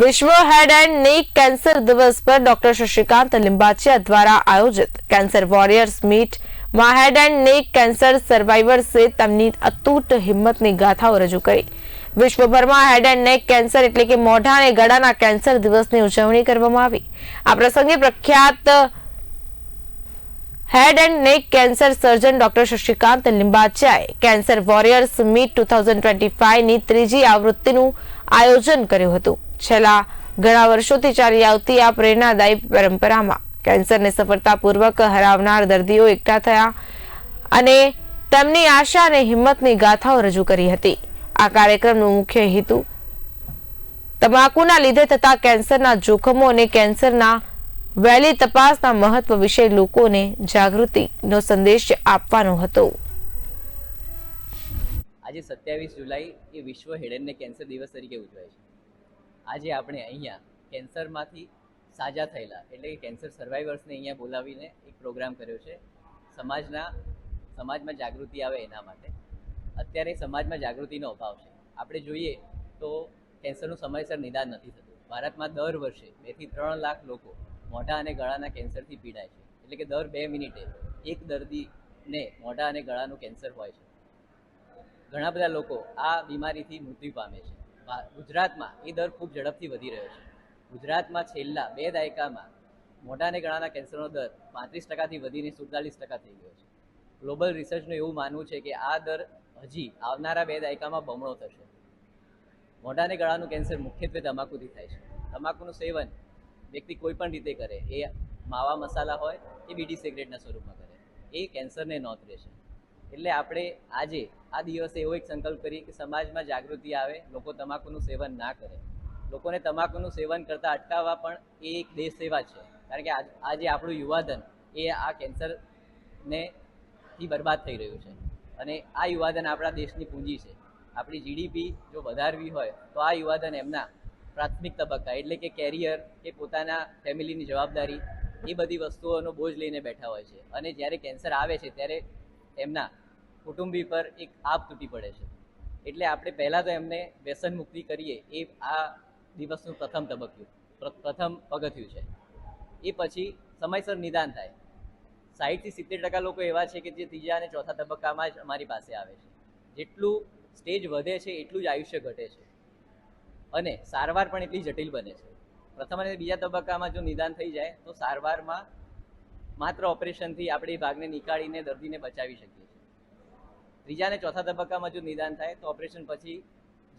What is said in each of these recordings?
વિશ્વ હેડ and neck cancer દિવસ પર ડોક્ટર શશિકાંત લિંબાચિયા દ્વારા આયોજિત કેન્સર વોરિયર્સ મીટ, માં હેડ એન્ડ નેક કેન્સર સર્વાઈવર્સે તેમની અતૂટ હિંમતની ગાથાઓ રજૂ કરી. વિશ્વભરમાં હેડ એન્ડ નેક કેન્સર એટલે કે મોઢા અને ગળાના કેન્સર દિવસની ઉજવણી કરવામાં આવી. આ પ્રસંગે પ્રખ્યાત head and neck cancer surgeon doctor Shashikant લિંબાચિયાએ cancer warriors meet two thousand twenty ફાઈવની ત્રીજી આવૃત્તિનું આયોજન કર્યું હતું. છેલ્લા ઘણા વર્ષોથી ચાલી આવતી આ પ્રેરણાદાયી પરંપરામાં કેન્સરને સફળતાપૂર્વક હરાવનાર દર્દીઓ એકઠા થયા અને તેમની આશા અને હિંમતની ગાથાઓ રજૂ કરી હતી. આ કાર્યક્રમનો મુખ્ય હેતુ તમાકુના લીધે થતા કેન્સરના જોખમો અને કેન્સરના વહેલી તપાસના મહત્વ વિશે લોકોને જાગૃતિનો સંદેશ આપવાનો હતો. આજે સત્યાવીસ જુલાઈ એ વિશ્વ હેડનને કેન્સર દિવસ તરીકે ઉજવાય છે. આજે આપણે અહીંયા કેન્સરમાંથી સાજા થયેલા, એટલે કે કેન્સર સર્વાઈવર્સને અહીંયા બોલાવીને એક પ્રોગ્રામ કર્યો છે. સમાજના, સમાજમાં જાગૃતિ આવે એના માટે. અત્યારે સમાજમાં જાગૃતિનો અભાવ છે. આપણે જોઈએ તો કેન્સરનું સમયસર નિદાન નથી થતું. ભારતમાં દર વર્ષે બેથી ત્રણ લાખ લોકો મોઢા અને ગળાના કેન્સરથી પીડાય છે. એટલે કે દર બે મિનિટે એક દર્દીને મોઢા અને ગળાનું કેન્સર હોય છે. ઘણા બધા લોકો આ બીમારીથી મૃત્યુ પામે છે. ગુજરાતમાં એ દર ખૂબ ઝડપથી વધી રહ્યો છે. ગુજરાતમાં છેલ્લા બે દાયકામાં મોઢા અને ગળાના કેન્સરનો દર પાંત્રીસ ટકાથી વધીને સુડતાલીસ ટકા થઈ ગયો છે. ગ્લોબલ રિસર્ચનું એવું માનવું છે કે આ દર હજી આવનારા બે દાયકામાં બમણો થશે. મોઢા અને ગળાનું કેન્સર મુખ્યત્વે તમાકુથી થાય છે. તમાકુનું સેવન વ્યક્તિ કોઈ પણ રીતે કરે, એ માવા મસાલા હોય કે બીડી સિગરેટના સ્વરૂપમાં કરે, એ કેન્સરને નોંધ રહેશે એટલે આપણે આજે આ દિવસે એવો એક સંકલ્પ કરીએ કે સમાજમાં જાગૃતિ આવે, લોકો તમાકુનું સેવન ના કરે. લોકોને તમાકુનું સેવન કરતાં અટકાવવા પણ એ એક દેશ સેવા છે. કારણ કે આજે આપણું યુવાધન એ આ કેન્સરને થી બરબાદ થઈ રહ્યું છે. અને આ યુવાધન આપણા દેશની પૂંજી છે. આપણી જીડીપી જો વધારવી હોય તો આ યુવાધન એમના પ્રાથમિક તબક્કા, એટલે કે કેરિયર કે પોતાના ફેમિલીની જવાબદારી, એ બધી વસ્તુઓનો બોજ લઈને બેઠા હોય છે. અને જ્યારે કેન્સર આવે છે, ત્યારે એમના કુટુંબી પર એક આપ તૂટી પડે છે. એટલે આપણે પહેલાં તો એમને વ્યસન મુક્તિ કરીએ, એ આ દિવસનું પ્રથમ તબક્કું, પ્ર- પ્રથમ પગથિયું છે. એ પછી સમયસર નિદાન થાય. સાહીઠથી સિત્તેર ટકા લોકો એવા છે કે જે ત્રીજા અને ચોથા તબક્કામાં જ અમારી પાસે આવે છે. જેટલું સ્ટેજ વધે છે, એટલું જ આયુષ્ય ઘટે છે. અને સારવાર પણ એટલી જટિલ બને છે. પ્રથમ અને બીજા તબક્કામાં જો નિદાન થઈ જાય, તો સારવારમાં માત્ર ઓપરેશનથી આપણે ભાગને નીકાળીને દર્દીને બચાવી શકીએ છીએ. ત્રીજા અને ચોથા તબક્કામાં જો નિદાન થાય, તો ઓપરેશન પછી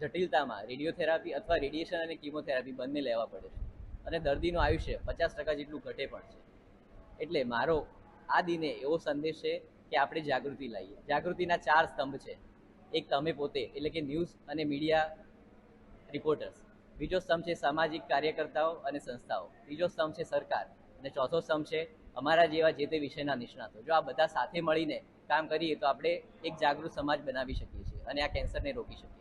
જટિલતામાં રેડિયોથેરાપી અથવા રેડિયેશન અને કીમોથેરાપી બંને લેવા પડે છે. અને દર્દીનું આયુષ્ય પચાસ ટકા જેટલું ઘટે પણ છે. એટલે મારો આ દિને એવો સંદેશ છે કે આપણે જાગૃતિ લાવીએ જાગૃતિના ચાર સ્તંભ છે. એક તમે પોતે, એટલે કે ન્યૂઝ અને મીડિયા રિપોર્ટર્સ. બીજો સ્તંભ છે સામાજિક કાર્યકર્તાઓ અને સંસ્થાઓ. ત્રીજો સ્તંભ છે સરકાર. અને ચોથો સ્તંભ છે અમારા જેવા જે તે વિષયના નિષ્ણાતો. જો આ બધા સાથે મળીને કામ કરીએ તો આપણે એક જાગૃત સમાજ બનાવી શકીએ છીએ અને આ કેન્સરને રોકી શકીએ